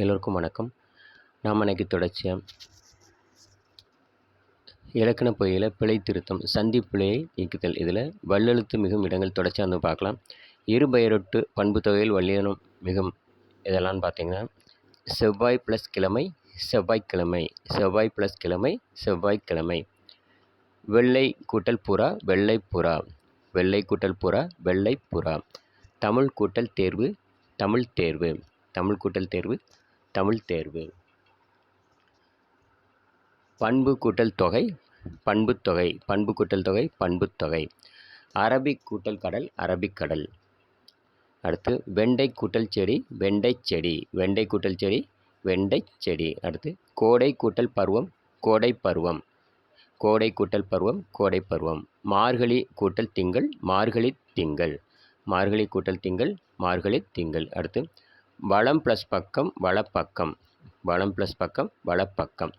எல்லோருக்கும் வணக்கம். நாம் இன்னைக்கு தொடர்ச்சியாக இலக்கண பொய்யில் பிழை திருத்தம் சந்தி பிழையை நீக்குதல். இதில் வல்லெழுத்து மிகும் இடங்கள் தொடர்ச்சியாக வந்து பார்க்கலாம். இருபெயரொட்டு பண்பு தொகையில் வல்லினம் மிகும் இதெல்லாம் பார்த்தீங்கன்னா செவ்வாய் ப்ளஸ் கிழமை செவ்வாய்க்கிழமை செவ்வாய் ப்ளஸ் கிழமை செவ்வாய்க்கிழமை வெள்ளை கூட்டல் புறா வெள்ளை புறா. வெள்ளை கூட்டல் புறா வெள்ளை புறா. தமிழ் கூட்டல் தேர்வு தமிழ் தேர்வு. தமிழ் கூட்டல் தேர்வு தமிழ் தேர்வு. பண்பு கூட்டல் தொகை பண்புத் தொகை பண்பு கூட்டல் தொகை பண்புத் தொகை. அரபிக் கூட்டல் கடல் அரபிக் கடல். அடுத்து வெண்டை கூட்டல் செடி வெண்டை செடி. வெண்டை கூட்டல் செடி வெண்டை செடி. அடுத்து கோடை கூட்டல் பருவம் கோடை பருவம். கோடை கூட்டல் பருவம் கோடை பருவம். மார்கழி கூட்டல் திங்கள் மார்கழி திங்கள். மார்கழி கூட்டல் திங்கள் மார்கழி திங்கள். அடுத்து வளம் ப்ளஸ் பக்கம் வலப்பக்கம் வளம் ப்ளஸ் பக்கம் வலப்பக்கம்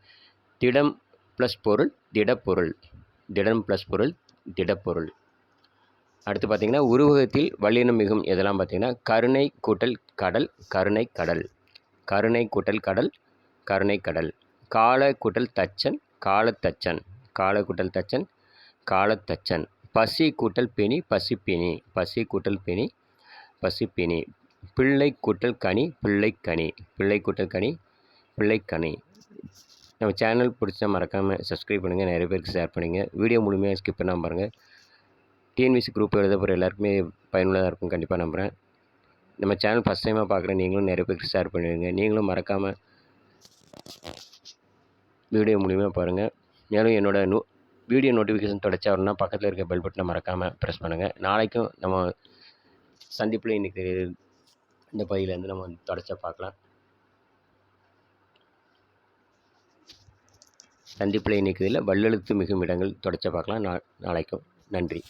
திடம் ப்ளஸ் பொருள் திடப்பொருள் திடம் ப்ளஸ் பொருள் திடப்பொருள் அடுத்து பார்த்திங்கன்னா உருவகத்தில் வல்லினம் மிகும் இதெல்லாம் பார்த்திங்கன்னா கருணை கூட்டல் கடல் கருணை கடல். கருணை கூட்டல் கடல் கருணை கடல். கால கூட்டல் தச்சன் காலத்தச்சன் கால கூட்டல் தச்சன் காலத்தச்சன் பசி கூட்டல் பிணி பசிப்பிணி. பசி கூட்டல் பிணி பசிப்பிணி. பிள்ளை கூட்டல் கனி பிள்ளைக்கனி பிள்ளை கூட்டல் கனி பிள்ளைக்கனி நம்ம சேனல் பிடிச்சா மறக்காமல் சப்ஸ்கிரைப் பண்ணுங்கள் நிறைய பேருக்கு ஷேர் பண்ணுங்கள் வீடியோ முழுமையாக ஸ்கிப் பண்ணாமல் பாருங்கள் டிஎன்பிசி குரூப் எழுத போகிற எல்லாருக்குமே பயனுள்ளதாக இருக்கும் கண்டிப்பாக நம்புகிறேன் நம்ம சேனல் ஃபஸ்ட் டைமாக பார்க்குற நீங்களும் நிறைய பேருக்கு ஷேர் பண்ணிடுங்க. நீங்களும் மறக்காமல் வீடியோ மூலியமாக பாருங்கள் மேலும் என்னோடய நோ வீடியோ நோட்டிஃபிகேஷன் தொடச்சா பக்கத்தில் இருக்க பெல் பட்டனை மறக்காமல் ப்ரெஸ் பண்ணுங்கள் நாளைக்கும் நம்ம சந்திப்பில் இன்றைக்கி இந்த பகுதியிலேருந்து நம்ம தொடச்சா பார்க்கலாம். சந்திப்பில் இன்றைக்கி இதில் வல்லெழுத்து மிகும் இடங்கள் தொடச்சா பார்க்கலாம். நா நாளைக்கும் நன்றி.